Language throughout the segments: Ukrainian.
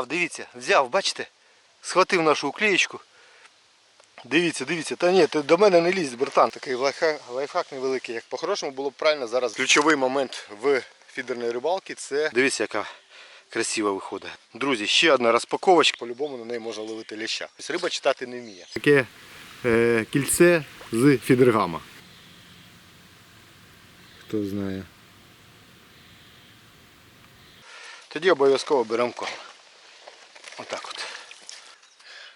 Дивіться, взяв, бачите? Схватив нашу уклеєчку. Дивіться, дивіться, та ні, ти до мене не лізь, братан. Такий лайфхак, лайфхак невеликий. Як по-хорошому було б правильно зараз. Ключовий момент в фідерної рибалки це. Дивіться, яка красиво виходить. Друзі, ще одна розпаковочка. По-любому на неї можна ловити ляща. Тобто Риба читати не вміє. Таке е, кільце з фідергама. Хто знає. Тоді обов'язково беремо корм. Отак от.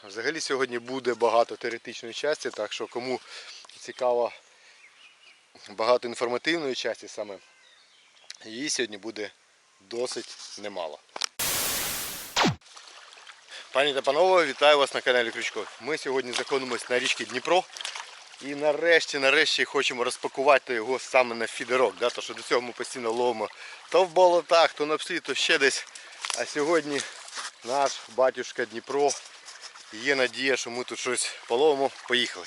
Взагалі сьогодні буде багато теоретичної частини, так що кому цікаво багато інформативної частини саме, її сьогодні буде досить немало. Пані та панове, вітаю вас на каналі Крючков. Ми сьогодні знаходимося на річці Дніпро. І нарешті, нарешті хочемо розпакувати його саме на фідерок. Да? То, що до цього ми постійно ловимо то в болотах, то на пслі, то ще десь. А сьогодні наш батюшка Дніпро. Є надія, що ми тут щось половимо. Поїхали.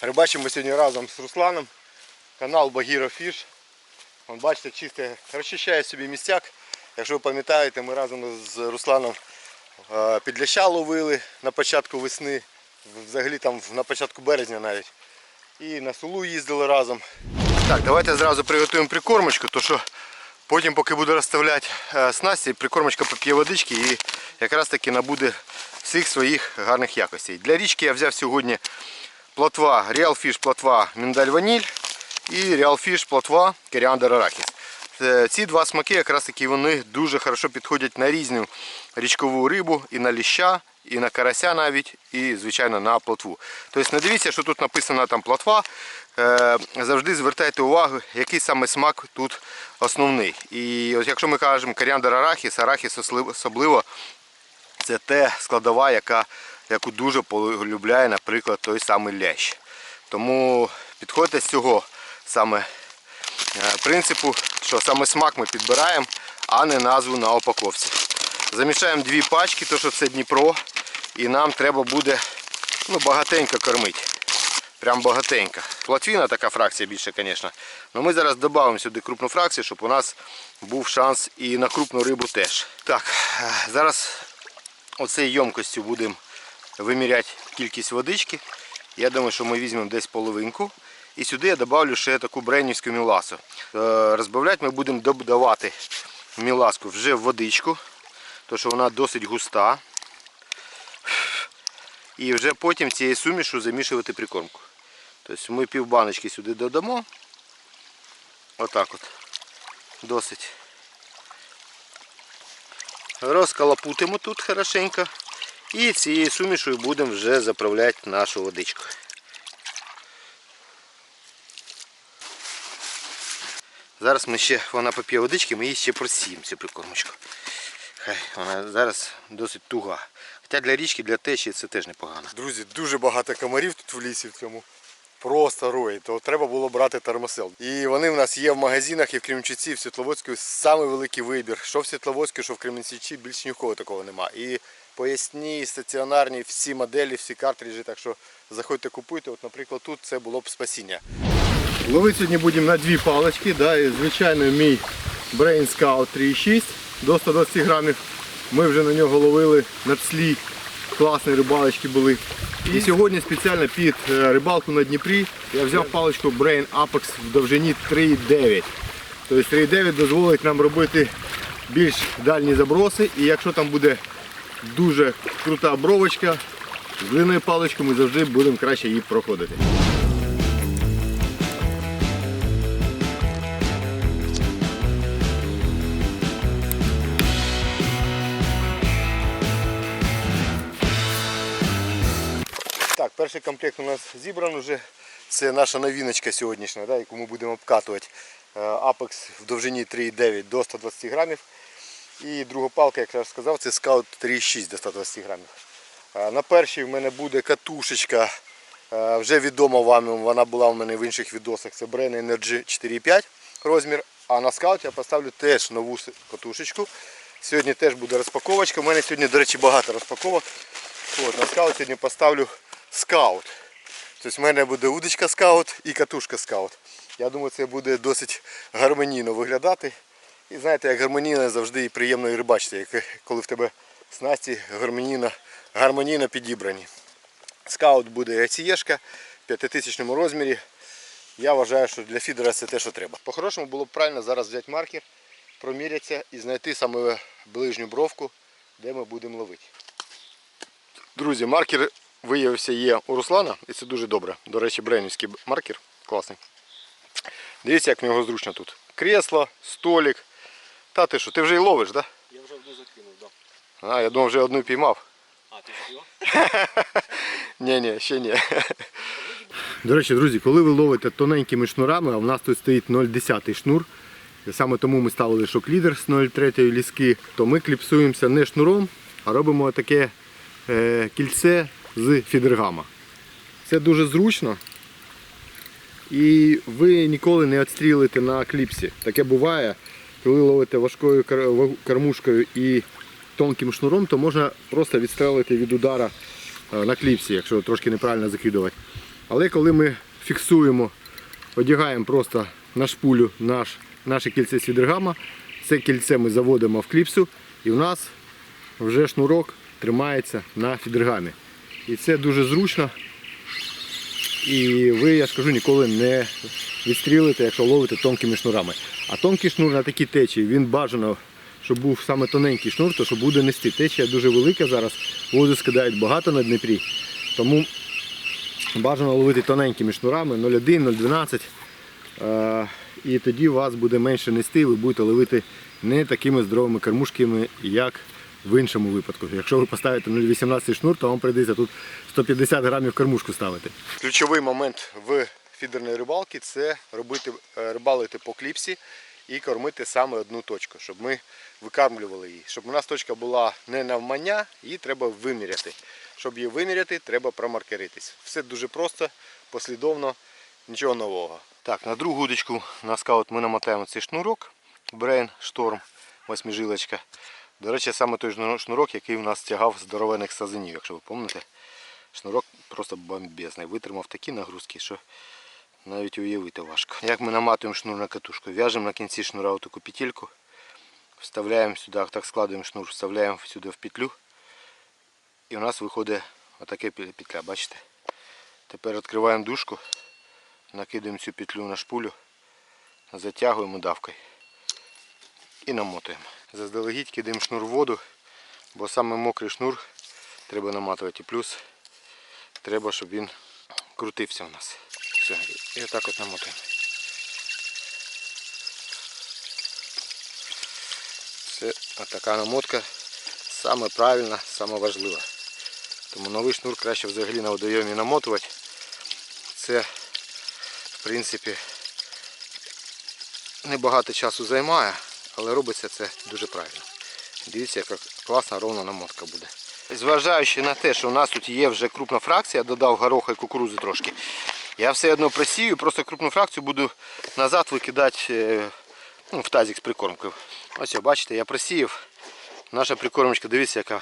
Рибачимо сьогодні разом з Русланом. Канал Багіро Фіш. Вон, бачите, чисто розчищає собі містяк. Якщо ви пам'ятаєте, ми разом з Русланом е, підляща ловили на початку весни, взагалі там на початку березня навіть. І на сулу їздили разом. Так, давайте зразу приготуємо прикормочку, то що потім, поки буду розставляти е, снасті, прикормочка поп'є водички і якраз таки набуде всіх своїх гарних якостей. Для річки я взяв сьогодні плотва Real Fish плотва Миндаль Ваніль і Real Fish плотва Коріандр Арахіс. Е, Ці два смаки якраз таки вони дуже хорошо підходять на різну річкову рибу, і на ліща, і на карася навіть, і звичайно на плотву. Тобто не дивіться, що тут написано там плотва. Е, Завжди звертайте увагу, який саме смак тут основний. І от якщо ми кажемо коріандр арахіс, арахіс особливо це те складова, яка, яку дуже полюбляє, наприклад, той самий лящ. Тому підходьте з цього саме е, принципу, що саме смак ми підбираємо, а не назву на упаковці. Замішаємо дві пачки, то що це Дніпро, і нам треба буде ну, багатенько кормити. Прям багатенько. Платвіна така фракція більше, звісно. Але ми зараз додамо сюди крупну фракцію, щоб у нас був шанс і на крупну рибу теж. Так, е, зараз оцею ємкостю будемо виміряти кількість водички. Я думаю, що ми візьмемо десь половинку. І сюди я додавлю ще таку бреннівську міласу. Е, Розбавляти ми будемо додавати міласку вже в водичку, тому що вона досить густа. І вже потім цією сумішу замішувати прикормку. Тобто ми пів баночки сюди додамо. Отак от. Досить. Розкалапутимо тут хорошенько. І цією сумішою будемо вже заправляти нашу водичку. Зараз ми ще, вона поп'є водички, ми її ще просіємо цю прикормочку. Хай вона зараз досить туга. Хоча для річки, для течії це теж непогано. Друзі, дуже багато комарів тут в лісі в цьому. Просто рої, то треба було брати термосел. І вони в нас є в магазинах і в Кременчуці, і в Світловодську самий великий вибір. Що в Світловодську, що в Кременчуці, більш нікого такого нема. І поясні, і стаціонарні, всі моделі, всі картриджі. Так що заходьте купуйте. От, наприклад, тут це було б спасіння. Ловити сьогодні будемо на дві палички. Да, і, звичайно, мій Brain Scout 3,6 до 120 грамів. Ми вже на нього ловили на пслі. Класні рибалочки були. І сьогодні спеціально під е, рибалку на Дніпрі я взяв паличку Brain Apex в довжині 3,9. Тобто 3,9 дозволить нам робити більш дальні заброси. І якщо там буде дуже крута бровочка, з длинною паличкою ми завжди будемо краще її проходити. Перший комплект у нас зібран вже. Це наша новіночка сьогоднішня, да, яку ми будемо обкатувати. Е, Apex в довжині 3,9 до 120 грамів. І друга палка, як я вже сказав, це Scout 3,6 до 120 грамів. Е, На першій в мене буде катушечка. е, Вже відома вам, вона була в мене в інших відосах. Це Brain Energy 4,5 розмір. А на скаут я поставлю теж нову катушечку. Сьогодні теж буде розпаковочка. У мене сьогодні, до речі, багато розпаковок. От, на скаут сьогодні поставлю скаут. Тобто в мене буде удочка скаут і катушка скаут. Я думаю, це буде досить гармонійно виглядати. І знаєте, як гармонійно завжди і приємно і рибачити, як коли в тебе снасті гармонійно, гармонійно підібрані. Скаут буде цієшка в 5000 розмірі. Я вважаю, що для фідера це те, що треба. По-хорошому було б правильно зараз взяти маркер, промірятися і знайти саме ближню бровку, де ми будемо ловити. Друзі, маркер виявився є у Руслана, і це дуже добре. До речі, бренівський маркер класний. Дивіться, як в нього зручно тут. Кресло, столик. Та ти що, ти вже і ловиш, так? Да? Я вже одну закинув, так. А, я думав, вже одну піймав. А, ти що? Ні, ні, ще ні. До речі, друзі, коли ви ловите тоненькими шнурами, а в нас тут стоїть 0,10 шнур, саме тому ми ставили шок-лідер з 0,3 ліски, то ми кліпсуємося не шнуром, а робимо таке е, кільце з фідергама. Це дуже зручно. І ви ніколи не відстрілите на кліпсі. Таке буває, коли ловите важкою кормушкою і тонким шнуром, то можна просто відстрелити від удара е, на кліпсі, якщо трошки неправильно закидувати. Але коли ми фіксуємо, одягаємо просто на шпулю наш, наше кільце свідергама, це кільце ми заводимо в кліпсу і в нас вже шнурок тримається на фідергамі. І це дуже зручно. І ви, я ж ніколи не відстрілите, якщо ловите тонкими шнурами. А тонкий шнур на такій течії, він бажано, щоб був саме тоненький шнур, то що буде нести. Течія дуже велика зараз, воду скидають багато на Дніпрі. Тому бажано ловити тоненькими шнурами 0,1, 0,12. Е, І тоді вас буде менше нести, ви будете ловити не такими здоровими кормушками, як в іншому випадку. Якщо ви поставите 0,18 шнур, то вам прийдеться тут 150 грамів кормушку ставити. Ключовий момент в фідерної рибалки це робити, е, рибалити по кліпсі і кормити саме одну точку, щоб ми викармлювали її. Щоб у нас точка була не навмання, її треба виміряти. Щоб її виміряти, треба промаркеритись. Все дуже просто, послідовно, нічого нового. Так, на другу удочку на скаут ми намотаємо цей шнурок Brain Storm, восьмижилочка. До речі, саме той шнурок, який у нас тягав здоровених сазанів, якщо ви пам'ятаєте. Шнурок просто бомбезний. Витримав такі нагрузки, що навіть уявити важко. Як ми наматуємо шнур на катушку? В'яжемо на кінці шнура таку петельку, вставляємо сюди, так складуємо шнур, вставляємо сюди в петлю. І у нас виходить отаке петля, бачите? Тепер відкриваємо дужку, накидаємо цю петлю на шпулю, затягуємо давкою і намотуємо. Заздалегідь кидаємо шнур в воду, бо саме мокрий шнур треба наматувати. Плюс треба, щоб він крутився у нас. Все, і отак от намотуємо. Це така намотка саме правильна, саме важлива. Тому новий шнур краще взагалі на водойомі намотувати. Це в принципі небагато часу займає, але робиться це дуже правильно. Дивіться, яка класна ровна намотка буде. Зважаючи на те, що у нас тут є вже крупна фракція, додав гороха і кукурудзи трошки. Я все одно просію, просто крупну фракцію буду назад викидати е, ну, в тазик з прикормкою. Ось, бачите, я просіяв. Наша прикормочка, дивіться, яка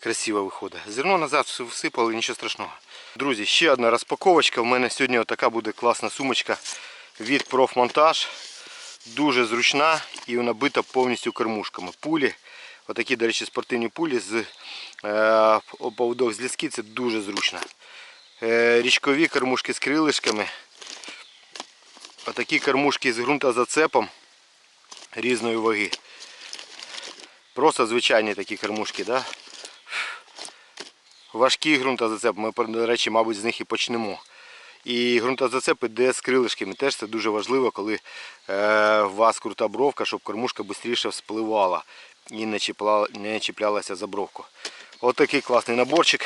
красива виходить. Зерно назад всипали, нічого страшного. Друзі, ще одна розпаковочка. У мене сьогодні така буде класна сумочка від профмонтаж. Дуже зручна і набита повністю кормушками. Пулі, отакі, до речі, спортивні пулі з е, поводок з ліски, це дуже зручно. Е, річкові кормушки з крилишками. Отакі кормушки з ґрунтозацепом різної ваги. Просто звичайні такі кормушки. Да? Важкий ґрунтозацеп, ми, до речі, мабуть, з них і почнемо. І ґрунтозацеп іде з крилишками. Теж це дуже важливо, коли е, у вас крута бровка, щоб кормушка швидше вспливала і не, чіпла, не чіплялася за бровку. Ось такий класний наборчик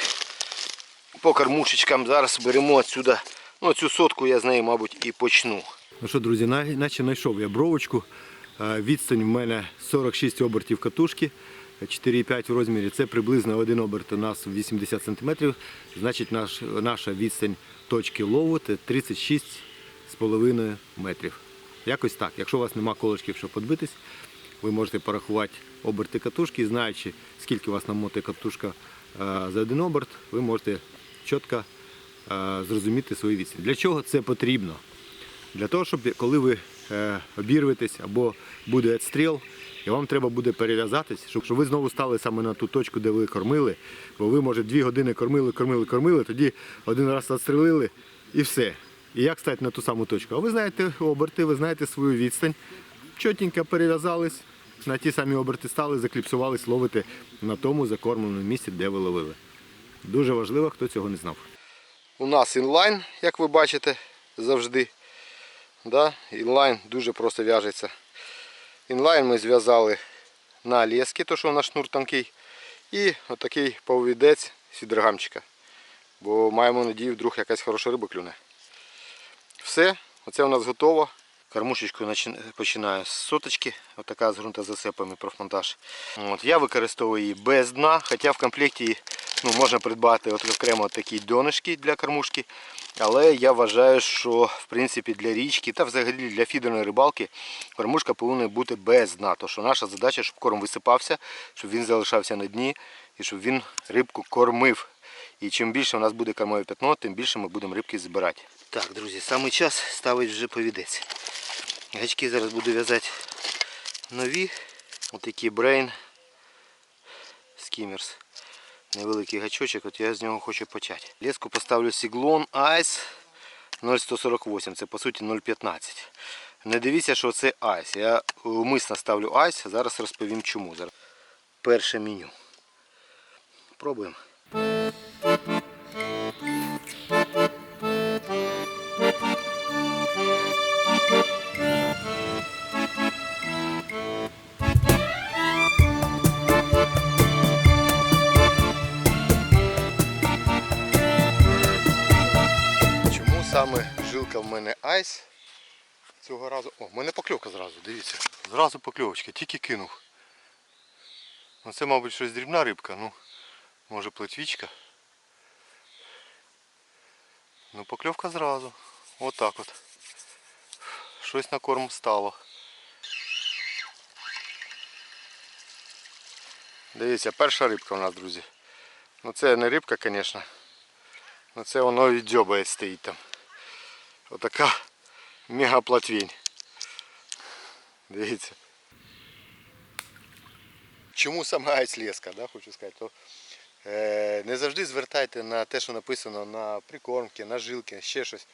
по кормушечкам. Зараз беремо отсюда, ну цю сотку я з неї, мабуть, і почну. Ну що, друзі, на- наче знайшов я бровочку. Е, Відстань в мене 46 обертів катушки, 4,5 в розмірі. Це приблизно один оберт у нас 80 см. Значить, наш, наша відстань точки лову це 36,5 метрів. Якось так. Якщо у вас нема колочків, щоб підбитись, ви можете порахувати оберти катушки, знаючи, скільки у вас намотує катушка е, за один оберт, ви можете чітко е, зрозуміти свою відстань. Для чого це потрібно? Для того, щоб коли ви е, обірветесь або буде відстріл, і вам треба буде перев'язатись, щоб ви знову стали саме на ту точку, де ви кормили. Бо ви, може, дві години кормили, кормили, кормили, тоді один раз відстрелили і все. І як стати на ту саму точку? А ви знаєте оберти, ви знаєте свою відстань. Чотенько перев'язались, на ті самі оберти стали, закліпсувались, ловите на тому закормленому місці, де ви ловили. Дуже важливо, хто цього не знав. У нас інлайн, як ви бачите, завжди. Да? Інлайн дуже просто в'яжеться. Інлайн ми зв'язали на лески, то що у нас шнур тонкий. І отакий повідець сідрогамчика. Бо маємо надію, вдруг якась хороша риба клюне. Все, оце у нас готово. Кормушечку починаю з соточки, отака з ґрунтозасипами профмонтаж. От, я використовую її без дна, хоча в комплекті ну, можна придбати от окремо такі донышки для кормушки. Але я вважаю, що в принципі для річки та взагалі для фідерної рибалки кормушка повинна бути без дна. Тому що наша задача, щоб корм висипався, щоб він залишався на дні і щоб він рибку кормив. І чим більше у нас буде кормове пятно, тим більше ми будемо рибки збирати. Так, друзі, саме час ставити вже повідець. Гачки зараз буду в'язати нові. Отакі Brain Skimmers. Невеликий гачочок, от я з нього хочу почати. Леску поставлю Сіглон Ice 0,148, це по суті 0,15. Не дивіться, що це Ice. Я умисно ставлю Ice, зараз розповім чому. Зараз. Перше меню. Пробуємо. Саме жилка в мене айс? Цього разу. О, в мене покльовка зразу, дивіться. Зразу покльовочка, тільки кинув. Ну це, мабуть, щось дрібна рибка, ну, може плетвічка. Ну покльовка зразу. Отак от. Щось на корм стало. Дивіться, перша рибка у нас, друзі. Ну це не рибка, звісно. Ну це воно і дзьобає стоїть там. Отака мегаплатвінь. Дивіться. Чому саме айс леска, да, хочу сказати, то е, не завжди звертайте на те, що написано на прикормки, на жилки, ще щось.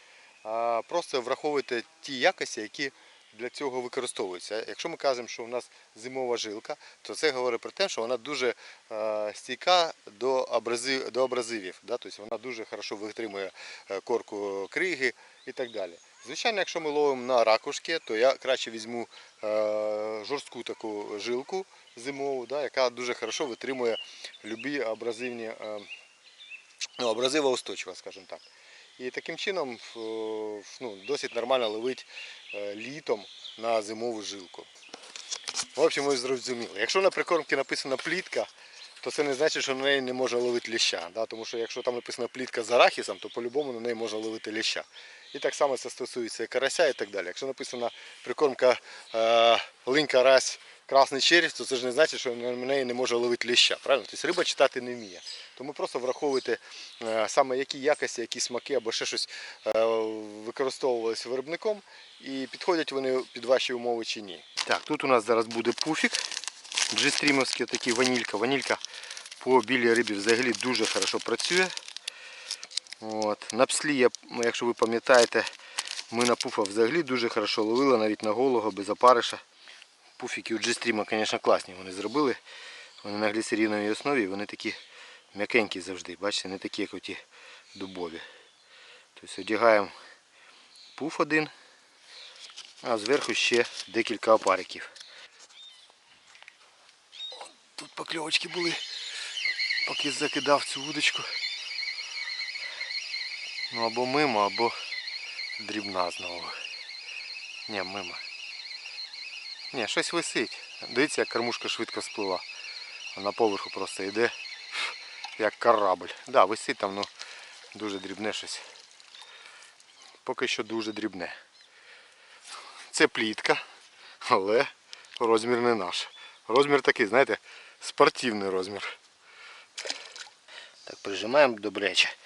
А просто враховуйте ті якості, які для цього використовуються. Якщо ми кажемо, що у нас зимова жилка, то це говорить про те, що вона дуже е, стійка до, абразив, до абразивів. Да? Тобто вона дуже хорошо витримує е, корку криги і так далі. Звичайно, якщо ми ловимо на ракушки, то я краще візьму е, жорстку таку жилку зимову, да, яка дуже хорошо витримує любі абразивні, е, ну, абразивоустойчива, скажімо так. І таким чином ну, досить нормально ловить е, літом на зимову жилку. В общем, ви зрозуміли. Якщо на прикормці написано плітка, то це не значить, що на неї не можна ловити ліща. Да? Тому що якщо там написано плітка з арахісом, то по-любому на неї можна ловити ліща. І так само це стосується і карася і так далі. Якщо написано прикормка е, линька рась красний червь, то це ж не значить, що на неї не може ловити ліща. Правильно? Тобто риба читати не вміє. Тому просто враховуйте е, саме які якості, які смаки або ще щось е, використовувалися виробником і підходять вони під ваші умови чи ні. Так, тут у нас зараз буде пуфік. Джистрімовський такий ванілька. Ванілька по білій рибі взагалі дуже хорошо працює. От. На пслі, якщо ви пам'ятаєте, ми на пуфа взагалі дуже хорошо ловили, навіть на голого, без опариша. Пуфіки у G-Stream, звісно, класні вони зробили. Вони на гліцеріновій основі, вони такі м'якенькі завжди, бачите, не такі, як оті дубові. Тобто одягаємо пуф один, а зверху ще декілька опариків. Тут покльовочки були, поки закидав цю вудочку. Ну або мимо, або дрібна знову. Ні, мимо. Ні, щось висить. Дивіться, як кормушка швидко сплила. На поверху просто йде, як корабль. Так, да, висить там, ну дуже дрібне щось. Поки що дуже дрібне. Це плітка, але розмір не наш. Розмір такий, знаєте, спортивний розмір. Так, прижимаємо добряче.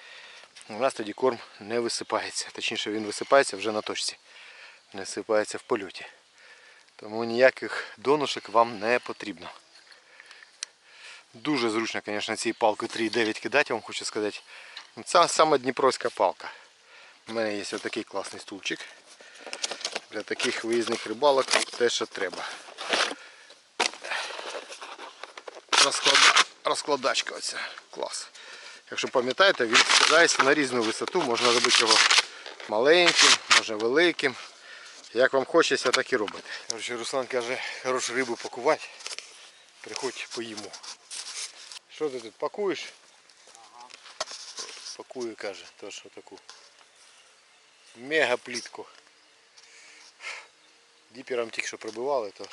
У нас тоді корм не висипається. Точніше він висипається вже на точці. не сипається в польоті. Тому ніяких донушок вам не потрібно. Дуже зручно, звісно, цією палкою 3,9 кидати, вам хочу сказати. Це саме Дніпровська палка. У мене є ось такий класний стульчик. Для таких виїзних рибалок те, що треба. Розклад... Розкладачка оця. Клас. Якщо пам'ятаєте, він складається на різну висоту. Можна робити його маленьким, може великим. Як вам хочеться, так і робите. Короче, Руслан каже, хорошу рибу пакувати. Приходь поїмо. Що ти тут пакуєш? Пакую, каже, то що таку. Мега плітку. Діпером тільки що пробивали, то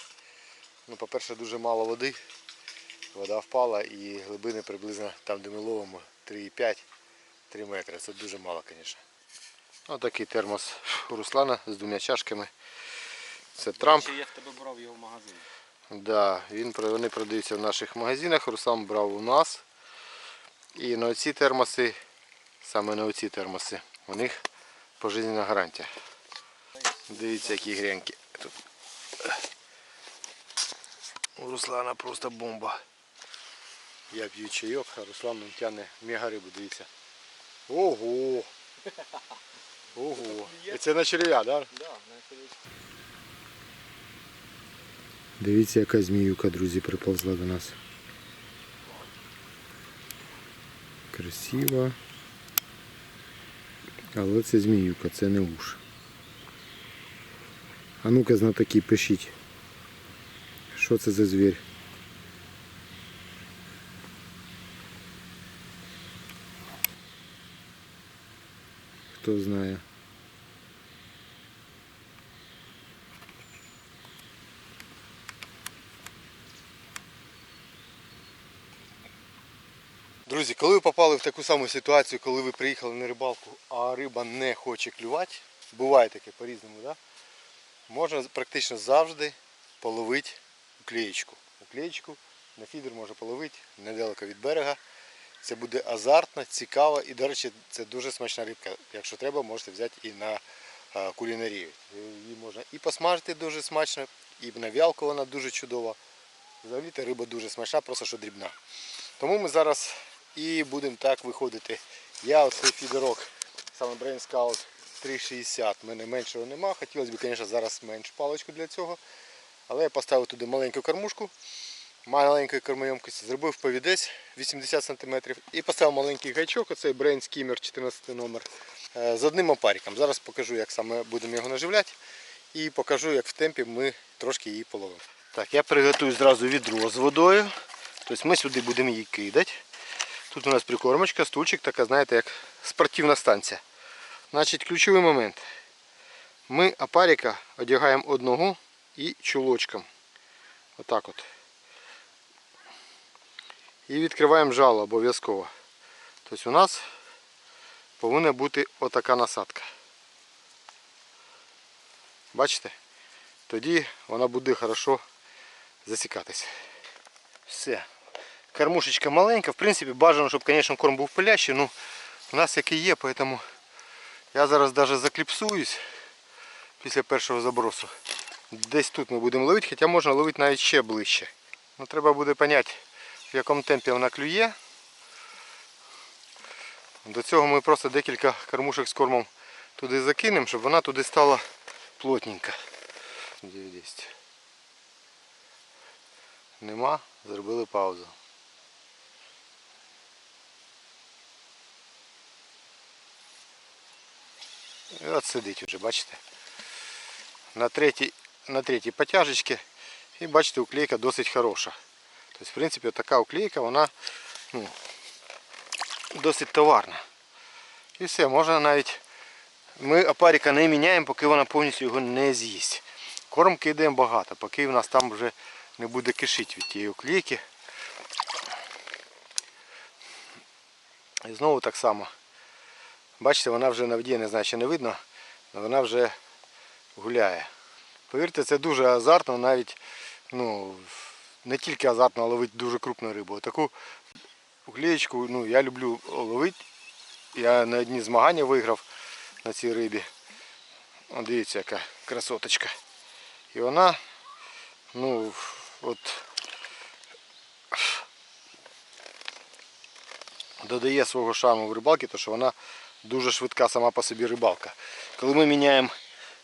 ну, по-перше, дуже мало води. Вода впала і глибини приблизно там, де ми ловимо 3,5-3 метри. Це дуже мало, звісно. Ось такий термос у Руслана з двома чашками. Це Трамп. Я в тебе брав його в магазині? Да, він, вони продаються в наших магазинах. Руслан брав у нас. І на оці термоси, саме на оці термоси, у них пожизненна гарантія. Дивіться, які грянки. Тут. У Руслана просто бомба. Я п'ю чайок, а Руслан він тягне мега рибу, дивіться. Ого! Ого! І це на черв'я, так? Да? Да, Дивіться, яка зміюка, друзі, приповзла до нас. Красива. Але це зміюка, це не уж. А ну-ка знатоки, пишіть. Що це за звір? Хто знає? Друзі, коли ви попали в таку саму ситуацію, коли ви приїхали на рибалку, а риба не хоче клювати, буває таке по-різному, да? можна практично завжди половити уклеєчку. Уклеєчку на фідер може половити недалеко від берега. Це буде азартно, цікаво і, до речі, це дуже смачна рибка. Якщо треба, можете взяти і на кулінарію. Її можна і посмажити дуже смачно, і на вялку вона дуже чудова. Взагалі риба дуже смачна, просто що дрібна. Тому ми зараз і будемо так виходити. Я оцей фідерок, саме Brain Scout 360, в мене меншого нема. Хотілося б, звісно, зараз меншу паличку для цього. Але я поставив туди маленьку кормушку, маленької кормоємкості, зробив повідець 80 см і поставив маленький гачок, оцей Brain Skimmer 14 номер е, з одним опариком. Зараз покажу, як саме будемо його наживляти і покажу, як в темпі ми трошки її половимо. Так, я приготую зразу відро з водою. Тобто ми сюди будемо її кидати. Тут у нас прикормочка, стульчик, така, знаєте, як спортивна станція. Значить, ключовий момент. Ми апаріка одягаємо одного і чулочком. Отак от. І відкриваємо жало обов'язково. Тобто у нас повинна бути отака насадка. Бачите? Тоді вона буде хорошо засікатися. Все. Кормушечка маленька. В принципі, бажано, щоб, звісно, корм був пилящий, ну у нас який є, тому я зараз навіть закліпсуюсь після першого забросу. Десь тут ми будемо ловити, хоча можна ловити навіть ще ближче. Ну, треба буде зрозуміти, в якому темпі вона клює. До цього ми просто декілька кормушек з кормом туди закинемо, щоб вона туди стала плотненька. 90. Нема, зробили паузу. І от сидить вже, бачите. На третій, на третій потяжечці. І бачите, уклейка досить хороша. Тобто, в принципі, така уклейка, вона ну, досить товарна. І все, можна навіть. Ми опарика не міняємо, поки вона повністю його не з'їсть. Корм кидаємо багато, поки в нас там вже не буде кишити від тієї уклейки. І знову так само. Бачите, вона вже на воді, не знаю, чи не видно, але вона вже гуляє. Повірте, це дуже азартно, навіть ну, не тільки азартно, ловити дуже крупну рибу. Таку уклеєчку ну, я люблю ловити. Я на одні змагання виграв на цій рибі. О, дивіться, яка красоточка. І вона, ну, от додає свого шарму в рибалки, тому що вона дуже швидка сама по собі рибалка. Коли ми міняємо,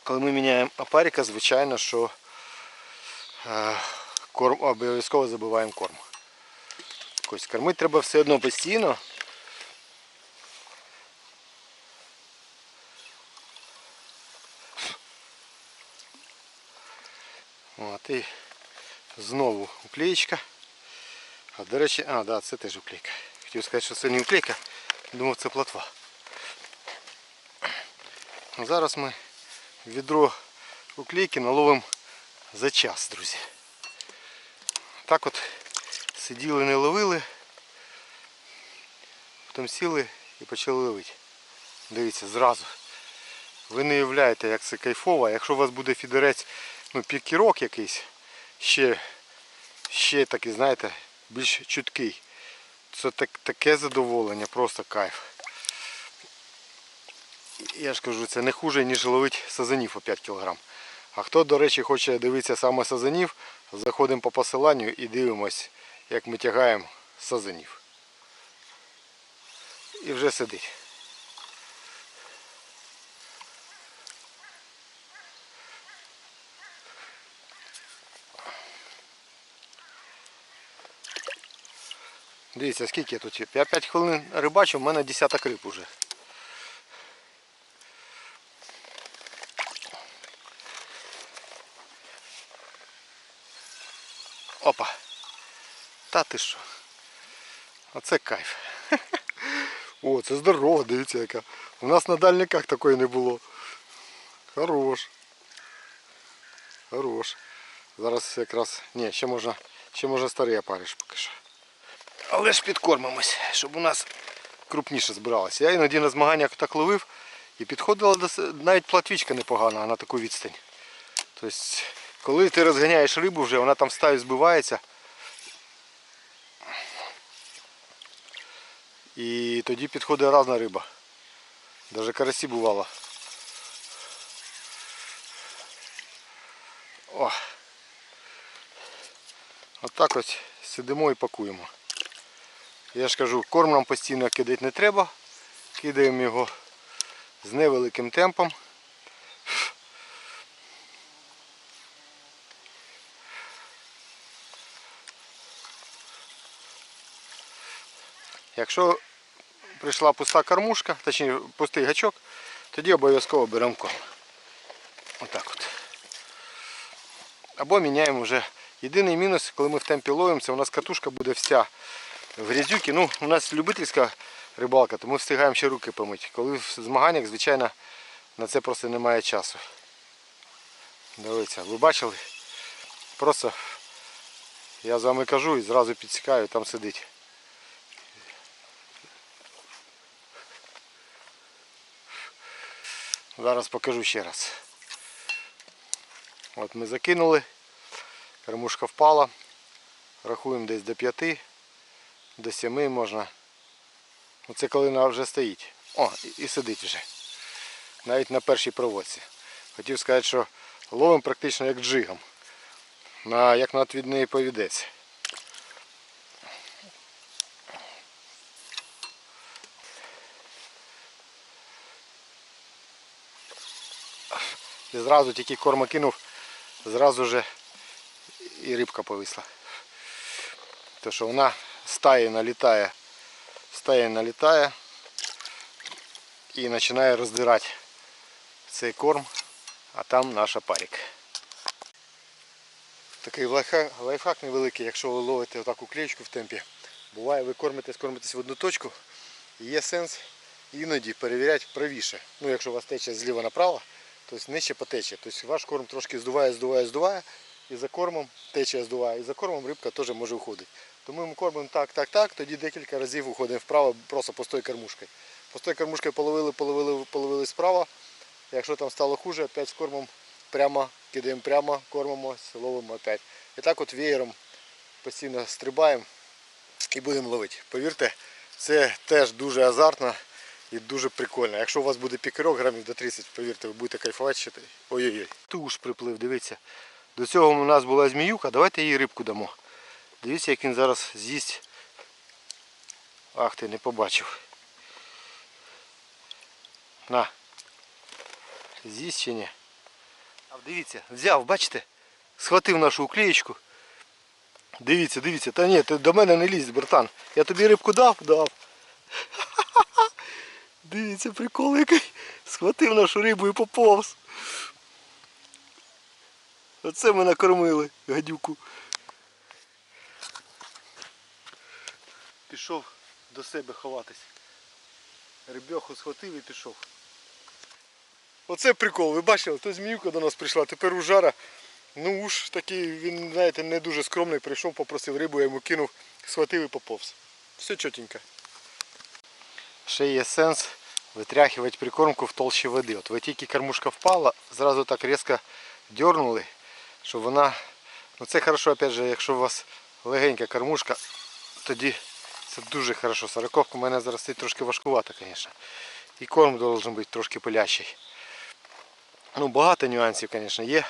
коли ми міняємо опарика, звичайно, що е, корм, обов'язково забиваємо корм. Ось кормити треба все одно постійно. От, і знову уклеєчка. А до речі, а, да, це теж уклейка. Хотів сказати, що це не уклейка, думав це плотва. А Зараз ми відро уклейки наловимо за час, друзі. Так от сиділи, не ловили, потім сіли і почали ловити. Дивіться, зразу. Ви не уявляєте, як це кайфово. Якщо у вас буде фідерець, ну, пікірок якийсь, ще, ще такий, знаєте, більш чуткий. Це так, таке задоволення, просто кайф. Я ж кажу, це не хуже, ніж ловити сазанів по 5 кг. А хто, до речі, хоче дивитися саме сазанів, заходимо по посиланню і дивимось, як ми тягаємо сазанів. І вже сидить. Дивіться, скільки я тут. Я 5 хвилин рибачу, в мене десяток риб уже. Опа. Та ти що? Оце кайф. О, це здорово, дивіться яка. У нас на дальниках такої не було. Хорош. Хорош. Зараз якраз... Ні, ще можна, ще можна старий опариш поки що. Але ж підкормимось, щоб у нас крупніше збиралося. Я іноді на змаганнях так ловив і підходила до навіть платвічка непогана на таку відстань. Тобто, коли ти розганяєш рибу вже, вона там в стаю збивається. І тоді підходить різна риба. Навіть карасі бувало. О. Отак ось сидимо і пакуємо. Я ж кажу, корм нам постійно кидати не треба. Кидаємо його з невеликим темпом. Якщо прийшла пуста кормушка, точніше пустий гачок, тоді обов'язково беремо корм. Отак от. Або міняємо вже. Єдиний мінус, коли ми в темпі ловимо, це у нас катушка буде вся в грязюки. Ну, у нас любительська рибалка, тому встигаємо ще руки помити. Коли в змаганнях, звичайно, на це просто немає часу. Дивіться, ви бачили? Просто я з вами кажу і зразу підсікаю, там сидить. Зараз покажу ще раз. От ми закинули, кормушка впала, рахуємо десь до 5, до 7 можна. Оце коли вона вже стоїть. О, і, сидить вже. Навіть на першій проводці. Хотів сказати, що ловимо практично як джигом. На, як на отвідний повідець. І зразу тільки корма кинув, зразу же і рибка повисла. То що вона стає налітає, стає налітає і починає роздирати цей корм, а там наш опарик. Такий лайфхак, невеликий, якщо ви ловите отаку клеєчку в темпі. Буває, ви кормитесь, кормитесь в одну точку. І є сенс іноді перевіряти правіше. Ну, якщо у вас тече зліва направо, тобто нижче потече. Тобто ваш корм трошки здуває, здуває, здуває. І за кормом течія здуває, і за кормом рибка теж може виходити. Тому ми кормимо так, так, так, тоді декілька разів уходимо вправо просто пустою кормушкою. Пустою кормушкою половили, половили, половили справа. Якщо там стало хуже, опять з кормом прямо кидаємо прямо, кормимо, ловимо опять. І так от веєром постійно стрибаємо і будемо ловити. Повірте, це теж дуже азартно і дуже прикольна. Якщо у вас буде пікерок грамів до 30, повірте, ви будете кайфувати. ще. Ой-ой-ой. Туш приплив, дивіться. До цього у нас була зміюка, давайте їй рибку дамо. Дивіться, як він зараз з'їсть. Ах ти, не побачив. На. З'їсть чи ні? А дивіться, взяв, бачите? Схватив нашу уклеєчку. Дивіться, дивіться, та ні, ти до мене не лізь, братан. Я тобі рибку дав, дав. Дивіться, прикол який. Схватив нашу рибу і поповз. Оце ми накормили гадюку. Пішов до себе ховатись. Рибьоху схватив і пішов. Оце прикол, ви бачили, то зміюка до нас прийшла, тепер ужара. Ну уж такий, він, знаєте, не дуже скромний, прийшов, попросив рибу, я йому кинув, схватив і поповз. Все чотенько. Ще є сенс витряхувати прикормку в толщі води. От ви тільки кормушка впала, зразу так різко дернули, щоб вона. Ну це хорошо, опять же, якщо у вас легенька кормушка, тоді це дуже хорошо. Сороковка у мене зараз стоїть трошки важкувата, звісно. І корм має бути трошки пилящий. Ну, багато нюансів, звісно, є.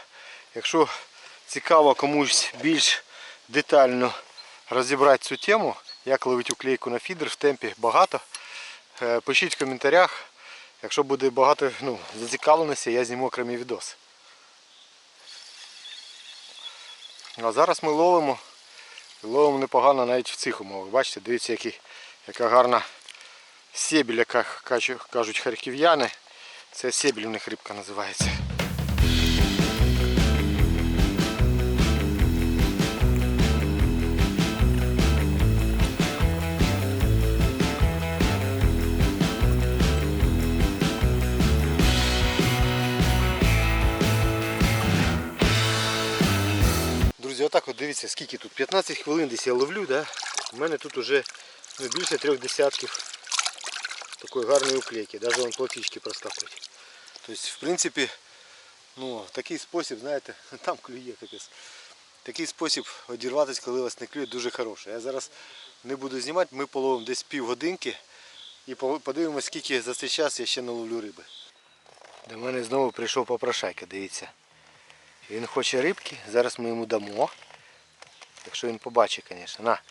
Якщо цікаво комусь більш детально розібрати цю тему, як ловити уклейку на фідер в темпі багато, пишіть в коментарях. Якщо буде багато ну, зацікавленості, я зніму окремий відос. А зараз ми ловимо. Ловимо непогано навіть в цих умовах. Бачите, дивіться, які, яка гарна сєбіль, яка кажуть харків'яни. Це сєбіль у них рибка називається. Отак от дивіться, скільки тут. 15 хвилин десь я ловлю, да? У мене тут вже ну, більше трьох десятків такої гарної уклейки. Навіть вон платічки проскакують. Тобто, в принципі, ну, такий спосіб, знаєте, там клює капець. Такий спосіб одірватися, коли вас не клює, дуже хороший. Я зараз не буду знімати, ми половимо десь півгодинки і по- подивимось, скільки за цей час я ще наловлю риби. До мене знову прийшов попрошайка, дивіться. Він хоче рибки, зараз ми йому дамо. Якщо він побачить, звісно. На.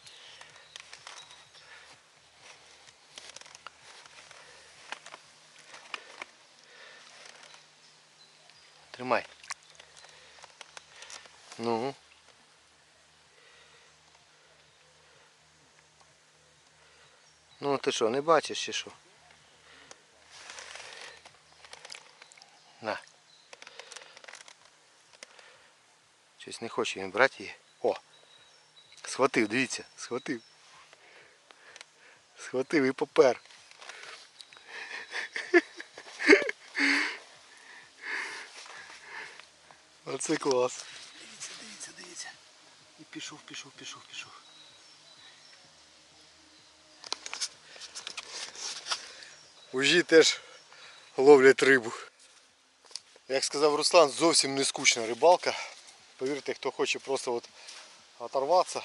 Тримай. Ну. Ну ти що, не бачиш чи що? Щось не хоче він брати її. О! Схватив, дивіться, схватив. Схватив і попер. Оце клас. Дивіться, дивіться, дивіться. І пішов, пішов, пішов, пішов. Ужі теж ловлять рибу. Як сказав Руслан, зовсім не скучна рибалка. Повірте, хто хоче просто от оторватися.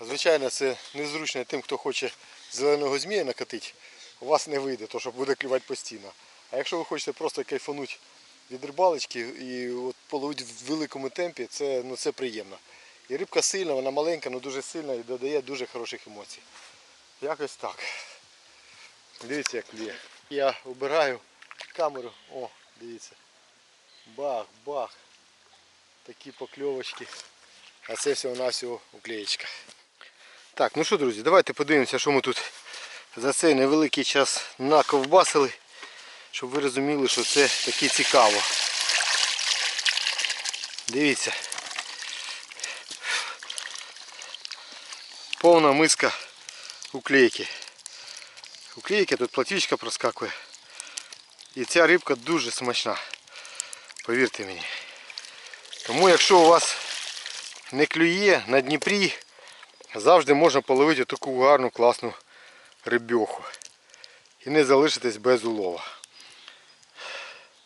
Звичайно, це незручно тим, хто хоче зеленого змія накатити. У вас не вийде, то що буде клювати постійно. А якщо ви хочете просто кайфанути від рибалочки і от половити в великому темпі, це, ну, це приємно. І рибка сильна, вона маленька, але дуже сильна і додає дуже хороших емоцій. Якось так. Дивіться, як клює. Я обираю камеру. О, дивіться. Бах, бах. Такі покльовочки. А це всього-навсього уклеєчка. Так, ну що, друзі, давайте подивимося, що ми тут за цей невеликий час наковбасили, щоб ви розуміли, що це таки цікаво. Дивіться. Повна миска уклейки. Уклейки, тут платічка проскакує. І ця рибка дуже смачна. Повірте мені. Тому якщо у вас не клює на Дніпрі, завжди можна половити таку гарну класну рибьоху. І не залишитись без улова.